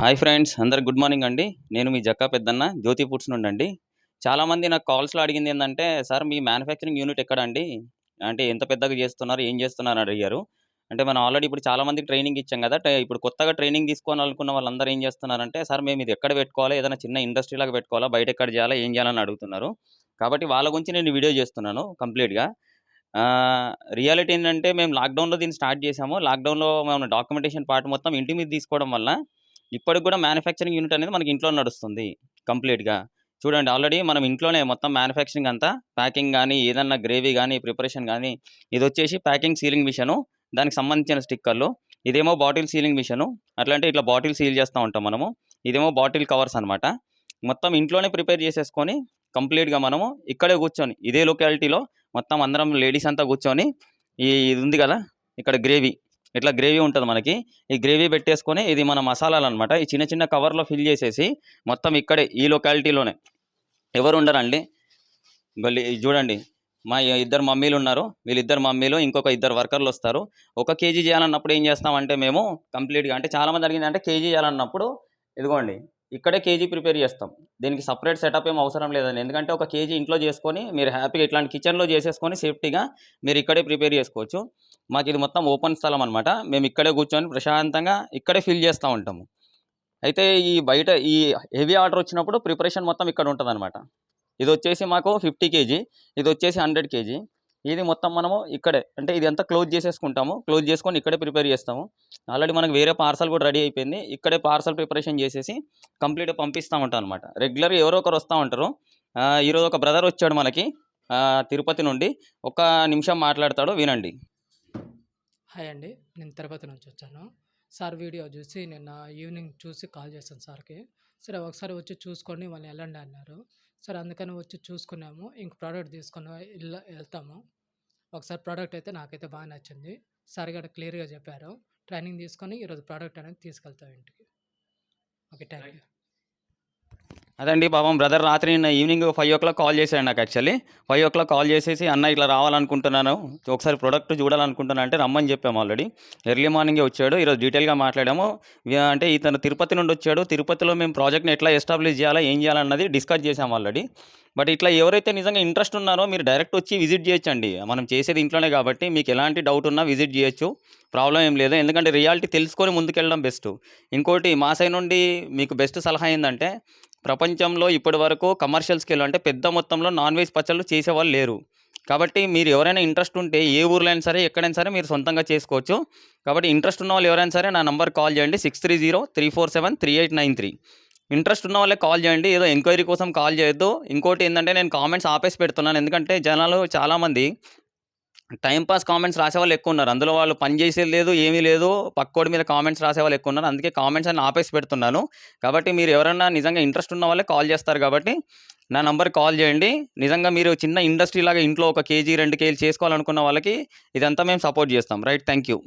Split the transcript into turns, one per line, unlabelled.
Hi friends అందరు good morning అండి. నేను మీ జక్కా పెద్దన్న జ్యోతి ఫుడ్స్ నుండి అండి చాలామంది నాకు కాల్స్లో అడిగింది ఏంటంటే సార్ మీ మ్యానుఫ్యాక్చరింగ్ యూనిట్ ఎక్కడండి? అంటే ఎంత పెద్దగా చేస్తున్నారు? ఏం చేస్తున్నారు? అని అడిగారు. అంటే మనం ఆల్రెడీ ఇప్పుడు చాలామందికి ట్రైనింగ్ ఇచ్చాం కదా ఇప్పుడు కొత్తగా ట్రైనింగ్ తీసుకోవాలనుకున్న వాళ్ళందరూ ఏం చేస్తున్నారంటే సార్ మేము ఇది ఎక్కడ పెట్టుకోవాలి? ఏదైనా చిన్న ఇండస్ట్రీ లాగా పెట్టుకోవాలా? బయట ఎక్కడ చేయాలా? ఏం చేయాలని అడుగుతున్నారు? కాబట్టి వాళ్ళ గురించి నేను వీడియో చేస్తున్నాను కంప్లీట్గా. రియాలిటీ ఏంటంటే మేము లాక్డౌన్లో దీన్ని స్టార్ట్ చేసాము లాక్డౌన్లో మేము డాక్యుమెంటేషన్ పార్ట్ మొత్తం ఇంటి మీద తీసుకోవడం వల్ల ఇప్పటికి కూడా మ్యానుఫ్యాక్చరింగ్ యూనిట్ అనేది మనకి ఇంట్లో నడుస్తుంది కంప్లీట్గా. చూడండి ఆల్రెడీ మనం ఇంట్లోనే మొత్తం మ్యానుఫ్యాక్చరింగ్ అంతా ప్యాకింగ్ కానీ ఏదన్నా గ్రేవీ కానీ ప్రిపరేషన్ కానీ ఇది వచ్చేసి ప్యాకింగ్ సీలింగ్ మిషను దానికి సంబంధించిన స్టిక్కర్లు ఇదేమో బాటిల్ సీలింగ్ మిషను అట్లాంటి ఇట్లా బాటిల్ సీల్ చేస్తూ ఉంటాం మనము ఇదేమో బాటిల్ కవర్స్ అనమాట మొత్తం ఇంట్లోనే ప్రిపేర్ చేసేసుకొని కంప్లీట్గా మనము ఇక్కడే కూర్చొని ఇదే లొకాలిటీలో మొత్తం అందరం లేడీస్ అంతా కూర్చొని ఈ ఇది ఉంది కదా ఇక్కడ గ్రేవీ ఇట్లా గ్రేవీ ఉంటుంది మనకి. ఈ గ్రేవీ పెట్టేసుకొని ఇది మన మసాలాలు అనమాట ఈ చిన్న చిన్న కవర్లో ఫిల్ చేసేసి మొత్తం ఇక్కడే ఈ లొకాలిటీలోనే ఎవరు ఉండరండి? గల్లి ఇది చూడండి. మా ఇద్దరు మమ్మీలు ఉన్నారు. వీళ్ళిద్దరు మమ్మీలు ఇంకొక ఇద్దరు వర్కర్లు వస్తారు. ఒక కేజీ చేయాలన్నప్పుడు ఏం చేస్తామంటే మేము కంప్లీట్గా అంటే చాలామంది అడిగింది అంటే కేజీ చేయాలన్నప్పుడు ఇదిగోండి ఇక్కడే కేజీ ప్రిపేర్ చేస్తాం. దీనికి సపరేట్ సెటప్ ఏం అవసరం లేదండి. ఎందుకంటే ఒక కేజీ ఇంట్లో చేసుకొని మీరు హ్యాపీగా ఇట్లాంటి కిచెన్లో చేసేసుకొని సేఫ్టీగా మీరు ఇక్కడే ప్రిపేర్ చేసుకోవచ్చు. మాకు ఇది మొత్తం ఓపెన్ స్థలం అనమాట మేము ఇక్కడే కూర్చొని ప్రశాంతంగా ఇక్కడే ఫిల్ చేస్తూ ఉంటాము. అయితే ఈ బయట ఈ హెవీ ఆర్డర్ వచ్చినప్పుడు ప్రిపరేషన్ మొత్తం ఇక్కడ ఉంటుంది అనమాట ఇది వచ్చేసి మాకు ఫిఫ్టీ కేజీ ఇది వచ్చేసి హండ్రెడ్ కేజీ. ఇది మొత్తం మనము ఇక్కడే అంటే ఇది అంతా క్లోజ్ చేసేసుకుంటాము. క్లోజ్ చేసుకొని ఇక్కడే ప్రిపేర్ చేస్తాము. ఆల్రెడీ మనకు వేరే పార్సల్ కూడా రెడీ అయిపోయింది. ఇక్కడే పార్సల్ ప్రిపరేషన్ చేసేసి కంప్లీట్గా పంపిస్తూ ఉంటాం అనమాట రెగ్యులర్ ఎవరో ఒకరు వస్తూ ఉంటారు. ఈరోజు ఒక బ్రదర్ వచ్చాడు మనకి. తిరుపతి నుండి. ఒక నిమిషం మాట్లాడతాడు వినండి.
హాయ్ అండి. నేను తిరుపతి నుంచి వచ్చాను. సార్ వీడియో చూసి నిన్న ఈవినింగ్ చూసి కాల్ చేశాను సార్కి. సరే ఒకసారి వచ్చి చూసుకోండి వాళ్ళు వెళ్ళండి అన్నారు. సరే అందుకని వచ్చి చూసుకున్నాము. ఇంక ప్రోడక్ట్ తీసుకొని వెళ్ళ వెళ్తాము. ఒకసారి ప్రోడక్ట్ అయితే నాకైతే బాగా నచ్చింది. సార్ గారు క్లియర్గా చెప్పారు. ట్రైనింగ్ తీసుకొని ఈరోజు ప్రోడక్ట్ అనేది తీసుకెళ్తాం ఇంటికి. ఓకే థ్యాంక్ యూ
అదండి పాపం బ్రదర్ రాత్రి నిన్న evening five o'clock call చేశాడు నాకు actually. Five o'clock call చేసేసి అన్న ఇట్లా రావాలనుకుంటున్నాను ఒకసారి ప్రొడక్ట్ చూడాలనుకుంటున్నాను అంటే రమ్మని చెప్పాము ఆల్రెడీ. ఎర్లీ మార్నింగే వచ్చాడు ఈరోజు డీటెయిల్గా మాట్లాడాము. అంటే ఇతను తిరుపతి నుండి వచ్చాడు. తిరుపతిలో మేము ప్రాజెక్ట్ని ఎట్లా ఎస్టాబ్లిష్ చేయాలా ఏం చేయాలన్నది డిస్కస్ చేసాము ఆల్రెడీ. బట్ ఇట్లా ఎవరైతే నిజంగా ఇంట్రెస్ట్ ఉన్నారో మీరు డైరెక్ట్ వచ్చి విజిట్ చేయొచ్చండి. మనం చేసేది ఇంట్లోనే కాబట్టి మీకు ఎలాంటి డౌట్ ఉన్నా విజిట్ చేయొచ్చు. ప్రాబ్లం ఏం లేదు. ఎందుకంటే రియాలిటీ తెలుసుకొని ముందుకెళ్ళడం బెస్ట్. ఇంకోటి మా సైడ్ నుండి మీకు బెస్ట్ సలహా ఏంటంటే ప్రపంచంలో ఇప్పటి వరకు కమర్షియల్ స్కేల్ అంటే పెద్ద మొత్తంలో నాన్ వెజ్ పచ్చళ్ళు చేసేవాళ్ళు లేరు. కాబట్టి మీరు ఎవరైనా ఇంట్రెస్ట్ ఉంటే ఏ ఊర్లో అయినా సరే ఎక్కడైనా సరే మీరు సొంతంగా చేసుకోవచ్చు. కాబట్టి ఇంట్రెస్ట్ ఉన్న వాళ్ళు ఎవరైనా సరే నా నంబర్ కాల్ చేయండి. Six three zero three four seven three eight nine three interest ఉన్న వాళ్ళే కాల్ చేయండి. ఏదో ఎంక్వైరీ కోసం కాల్ చేయొద్దు. ఇంకోటి ఏంటంటే నేను కామెంట్స్ ఆపేసి పెడుతున్నాను. ఎందుకంటే జనాలు చాలామంది టైంపాస్ కామెంట్స్ రాసేవాళ్ళు ఎక్కువ ఉన్నారు. అందులో వాళ్ళు పని చేసేది లేదు ఏమీ లేదు. పక్కోడి మీద కామెంట్స్ రాసేవాళ్ళు ఎక్కువ ఉన్నారు. అందుకే కామెంట్స్ అని ఆపేసి పెడుతున్నాను. కాబట్టి మీరు ఎవరైనా నిజంగా ఇంట్రెస్ట్ ఉన్న వాళ్ళే కాల్ చేస్తారు కాబట్టి నా నంబర్ కాల్ చేయండి. నిజంగా మీరు చిన్న ఇండస్ట్రీ లాగా ఇంట్లో ఒక కేజీ రెండు కేజీలు చేసుకోవాలనుకున్న వాళ్ళకి ఇదంతా మేము సపోర్ట్ చేస్తాం. Right thank you